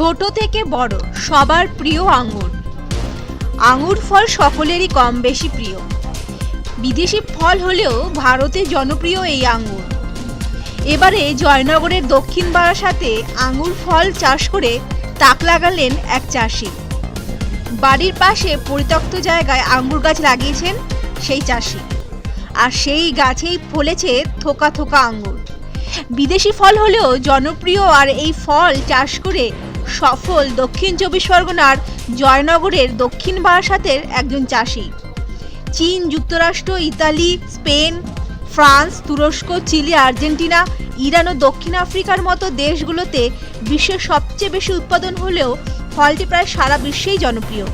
ছোট থেকে বড়, সবার প্রিয় আঙুর। আঙুর ফল সকলেরই কম বেশি প্রিয়। বিদেশি ফল হলেও ভারতে জনপ্রিয় এই আঙুর। এবারে জয়নগরের দক্ষিণ বারাসাতে আঙুর ফল চাষ করে তাক লাগালেন এক চাষি। বাড়ির পাশে পরিত্যক্ত জায়গায় আঙ্গুর গাছ লাগিয়েছেন সেই চাষি। আর সেই গাছেই ফলেছে থোকা থোকা আঙ্গুর বিদেশি ফল হলেও জনপ্রিয় আর এই ফল চাষ করে সফল দক্ষিণ চব্বিশ পরগনার জয়নগরের দক্ষিণ বারাসাতের একজন চাষি। চীন, যুক্তরাষ্ট্র, ইতালি, স্পেন, ফ্রান্স, তুরস্ক, চিলি, আর্জেন্টিনা, ইরান ও দক্ষিণ আফ্রিকার মতো দেশগুলোতে বিশ্বের সবচেয়ে বেশি উৎপাদন হলেও ফলটি প্রায় সারা বিশ্বেই জনপ্রিয়।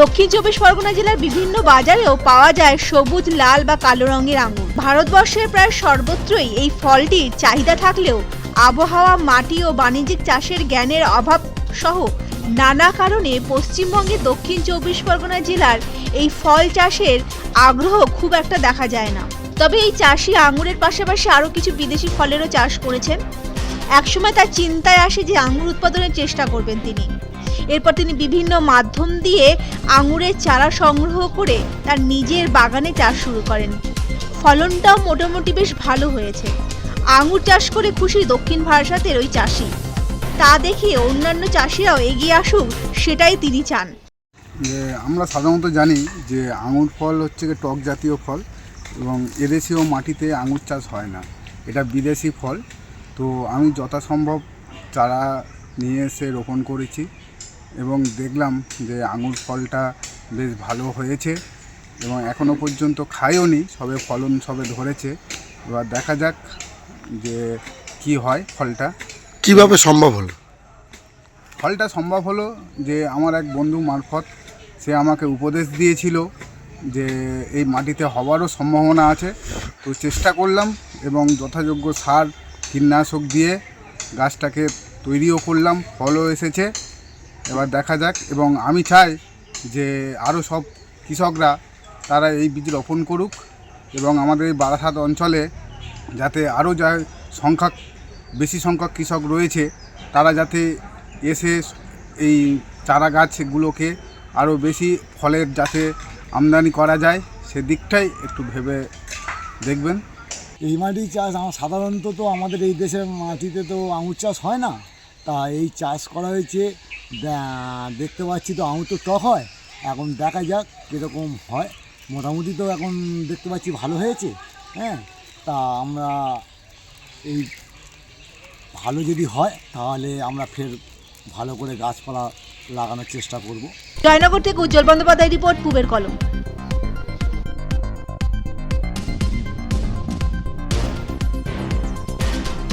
দক্ষিণ চব্বিশ পরগনা জেলার বিভিন্ন বাজারেও পাওয়া যায় সবুজ, লাল বা কালো রঙের আঙুর ভারতবর্ষের প্রায় সর্বত্রই এই ফলটির চাহিদা থাকলেও আবহাওয়া, মাটি ও বাণিজ্যিক চাষের জ্ঞানের অভাব সহ নানা কারণে পশ্চিমবঙ্গে দক্ষিণ চব্বিশ পরগনা জেলার এই ফল চাষের আগ্রহ খুব একটা দেখা যায় না। তবে এই চাষি আঙুরের পাশাপাশি আরও কিছু বিদেশি ফলেরও চাষ করেছেন। একসময় তার চিন্তায় আসে যে আঙুর উৎপাদনের চেষ্টা করবেন তিনি। এরপর তিনি বিভিন্ন মাধ্যম দিয়ে আঙুরের চারা সংগ্রহ করে তার নিজের বাগানে চাষ শুরু করেন। ফলনটাও মোটামুটি বেশ ভালো হয়েছে। আঙুর চাষ করে খুশি দক্ষিণ ভারসাতের ওই চাষি। তা দেখে অন্যান্য চাষিরাও এগিয়ে আসুক, সেটাই তিনি চান। যে আমরা সাধারণত জানি যে আঙুর ফল হচ্ছে টক জাতীয় ফল এবং এদেশীয় মাটিতে আঙুর চাষ হয় না। এটা বিদেশি ফল। তো আমি যথাসম্ভব চারা নিয়ে এসে রোপণ করেছি এবং দেখলাম যে আঙুর ফলটা বেশ ভালো হয়েছে এবং এখনও পর্যন্ত খাইও নি সবে ফলন সবে ধরেছে। এবার দেখা যাক যে কি হয় ফলটা? কীভাবে সম্ভব হলো? ফলটা সম্ভব হলো যে আমার এক বন্ধু মারফত সে আমাকে উপদেশ দিয়েছিল যে এই মাটিতে হওয়ারও সম্ভাবনা আছে। তো চেষ্টা করলাম এবং যথাযোগ্য সার কীটনাশক দিয়ে গাছটাকে তৈরিও করলাম ফলও এসেছে। এবার দেখা যাক এবং আমি চাই যে আরও সব কৃষকরা তারা এই বীজ রোপণ করুক এবং আমাদের এই বারাসাত অঞ্চলে যাতে আরও যা সংখ্যা বেশি সংখ্যক কৃষক রয়েছে, তারা যাতে এসে এই চারা গাছগুলোকে আরও বেশি ফলের যাতে আমদানি করা যায় সেদিকটাই একটু ভেবে দেখবেন। এই মাটি চাষ আমার সাধারণত তো আমাদের এই দেশের মাটিতে তো আঙুর চাষ হয় না। তা এই চাষ করা হয়েছে দেখতে পাচ্ছি তো আঙুর তো টক হয়। এখন দেখা যাক কীরকম হয়। মোটামুটি তো এখন দেখতে পাচ্ছি ভালো হয়েছে হ্যাঁ। তা আমরা এই ভালো যদি হয়, তাহলে আমরা ফের ভালো করে গাছপালা লাগানোর চেষ্টা করব। জয়নগর থেকে উজ্জ্বল বন্দ্যোপাধ্যায় রিপোর্ট, পুবের কলম।